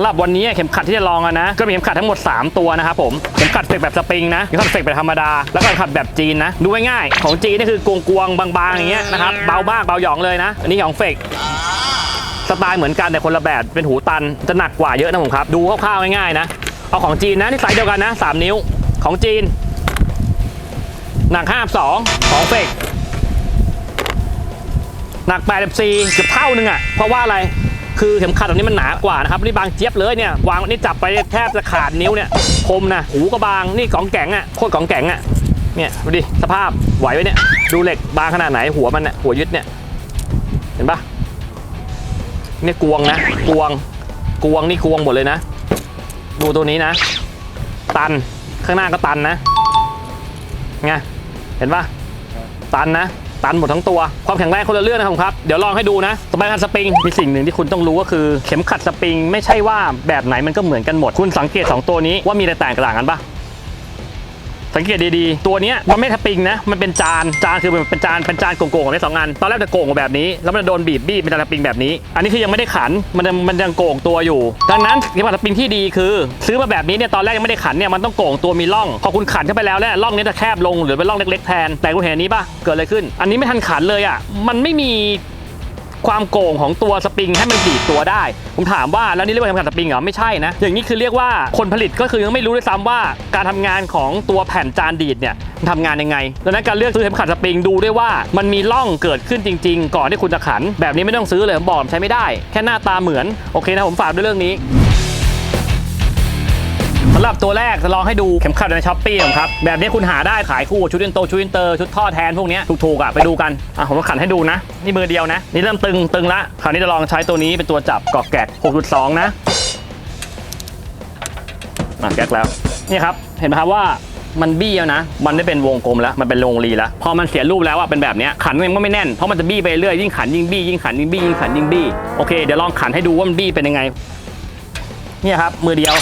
สำหรับวันนี้เข็มขัดที่จะลองอะนะ ก็มีเข็มขัดทั้งหมด 3 ตัวนะครับผมเข็มขัดเฟกแบบสปริงนะเข็มขัดเฟกแบบธรรมดาแล้วก็เข็มขัดแบบจีนนะดูง่ายๆของจีนนี่คือกวงๆบางๆอย่างเงี้ยนะครับเบามากเบาหยองเลยนะ อันนี้ของเฟกสไตล์เหมือนกันแต่คนละแบบเป็นหูตันจะหนักกว่าเยอะนะผมครับ ดูคร่าวๆง่ายๆนะ เอาของจีนนะนี่ไซส์เดียวกันนะ 3 นิ้วของจีน หนัก 52 ของเฟกหนัก 84เกือบเท่านึงอะเพราะว่าอะไร คือเข็มขัดตรงนี้มันหนากว่านะครับนี่บางเจี๊ยบเลยเนี่ยวางนี่จับไปแทบจะขาดนิ้วเนี่ยคมนะหูก็บางนี่ของแข็งอะโคตรของแข็งอะเนี่ยดูดิสภาพไหวไว้เนี่ยดูเหล็กบางขนาดไหนหัวมันเนี่ยหัวยึดเนี่ยเห็นปะเนี่ยกวงนะกวงกวงนี่กวงหมดเลยนะ ดูตัวนี้นะ ตันข้างหน้าก็ตันนะไงเห็นปะตันนะ ตันหมดทั้งตัว ความแข็งแรงคนละเรื่องนะครับผมครับ เดี๋ยวลองให้ดูนะสไปคันสปริง มีสิ่งหนึ่งที่คุณต้องรู้ก็คือ เข็มขัดสปริง ไม่ใช่ว่าแบบไหนมันก็เหมือนกันหมด คุณสังเกต 2 ตัวนี้ว่ามีอะไรแตกต่างกันปะ สังเกตดีๆ ตัวเนี้ยมันไม่สปริงนะ มันเป็นจาน จานคือเป็นจาน เป็นจานโก่งๆของได้สองอัน ตอนแรกจะโก่งแบบนี้ แล้วมันจะโดนบีบบี้เป็นจานสปริงแบบนี้ อันนี้คือยังไม่ได้ขัน มันยังมันยังโก่งตัวอยู่ ดังนั้นเข็มขัดสปริงที่ดีคือ ซื้อมาแบบนี้เนี่ย ตอนแรกยังไม่ได้ขันเนี่ย มันต้องโก่งตัวมีร่อง พอคุณขันเข้าไปแล้วเนี่ยร่องนี้จะแคบลงหรือเป็นร่องเล็กๆแทน แต่คุณเห็นนนี้ป่ะ เกิดอะไรขึ้น อันนี้ไม่ทันขันเลยอะ มันไม่มี ความโก่งของตัวสปริงให้มันดีดตัวได้ ผมถามว่าแล้วนี่เรียกว่าการขัดสปริงเหรอไม่ใช่นะ อย่างนี้คือเรียกว่าคนผลิตก็คือยังไม่รู้ด้วยซ้ำว่าการทำงานของตัวแผ่นจานดีดเนี่ยมันทำงานยังไงดังนั้นการเลือกซื้อเข็มขัดสปริงดูด้วยว่ามันมีร่องเกิดขึ้นจริง ๆ ก่อนที่คุณจะขัน แบบนี้ไม่ต้องซื้อเลยผมบอกใช้ไม่ได้ แค่หน้าตาเหมือนโอเคนะผมฝากด้วยเรื่องนี้ สำหรับตัวแรกจะลองให้ดูเข็มขัดในช้อปปี้ครับ แบบนี้คุณหาได้ขายคู่ชุดอินโตชุดอินเตอร์ชุดท่อแทนพวกนี้ถูกๆอะไปดูกันอะผมจะขันให้ดูนะ นี่มือเดียวนะ นี่เริ่มตึงตึงละคราวนี้จะลองใช้ตัวนี้เป็นตัวจับกอกแกก6.2 นะอะแก๊กแล้วนี่ครับเห็นไหมครับว่ามันบี้แล้วนะ มันไม่เป็นวงกลมแล้ว มันเป็นวงรีแล้ว พอมันเสียรูปแล้วอะเป็นแบบนี้ขันมันก็ไม่แน่น เพราะมันจะบี้ไปเรื่อย ยิ่งขันยิ่งบี้ ยิ่งขันยิ่งบี้ ยิ่งขันยิ่งบี้ โอเค เดี๋ยวลองขันให้ดูว่ามันบี้เป็นยังไง เนี่ยครับ มือเดียว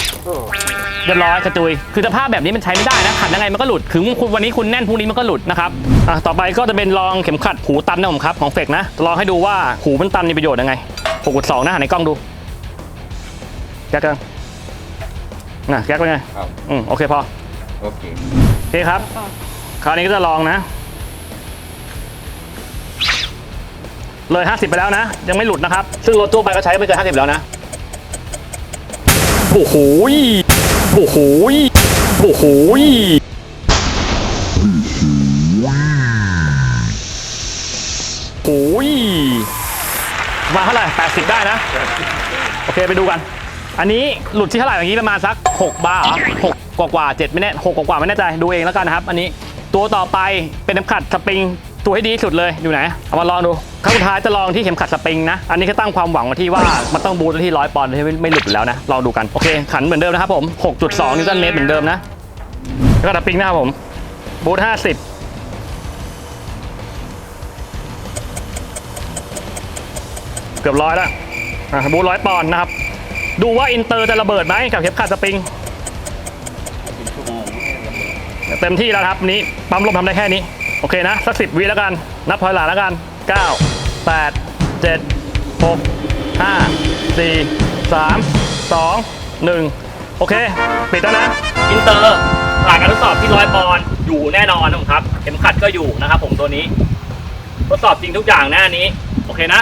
เรียบร้อยกระจุย คือสภาพแบบนี้มันใช้ไม่ได้นะขัดยังไงมันก็หลุดถึงคุณวันนี้คุณแน่นพรุ่งนี้มันก็หลุดนะครับอะต่อไปก็จะเป็นลองเข็มขัดหูตันนะผมครับของเฟกนะลองให้ดูว่าหูมันตันมีประโยชน์ยังไงหกจุดสองนะหันในกล้องดูแก๊กกันนะแก๊กเป็นไงครับอืมโอเคพอโอเคโอเคครับ คราวนี้ก็จะลองนะ เลย 50 ไปแล้วนะ ยังไม่หลุดนะครับ ซึ่งรถทั่วไปก็ใช้ไม่เกิน50 แล้วนะ โอ้โหย โอ้โหโอ้โหโอ้ยมาเท่าไหร่80 ได้นะ โอเคไปดูกัน อันนี้หลุดที่เท่าไหร่อย่างนี้ประมาณสัก 6 บาร์หกกว่ากว่าเจ็ดไม่แน่หกกว่ากว่าไม่แน่ใจดูเองแล้วกันนะครับ อันนี้ตัวต่อไปเป็นเข็มขัดสปริง ตัวให้ดีที่สุดเลยอยู่ไหนเอามาลองดูครั้งสุดท้ายจะลองที่เข็มขัดสปริงนะ อันนี้ก็ตั้งความหวังไว้ที่ว่ามันต้องบูทที่ร้อยปอนด์ที่ไม่ไม่หลุดแล้วนะลองดูกันโอเคขันเหมือนเดิมนะครับผม 6.2 นิวตันเมตรเหมือนเดิมนะแล้วก็สปริงนะครับผมบูท50เกือบร้อยแล้วอะบูทร้อยปอนด์นะครับ ดูว่าอินเตอร์จะระเบิดไหมกับเข็มขัดสปริง เต็มที่แล้วครับนี้ ปั๊มลมทำได้แค่นี้ โอเคนะ สักสิบวิแล้วกัน นับถอยหลังแล้วกัน 9 8 7 6 5 4 3 2 1 โอเค ปิดแล้วนะ อินเตอร์หลังการทดสอบที่ร้อยปอนด์อยู่แน่นอนนะครับเข็มขัดก็อยู่นะครับผมตัวนี้ ทดสอบจริงทุกอย่างนะอันนี้ โอเคนะ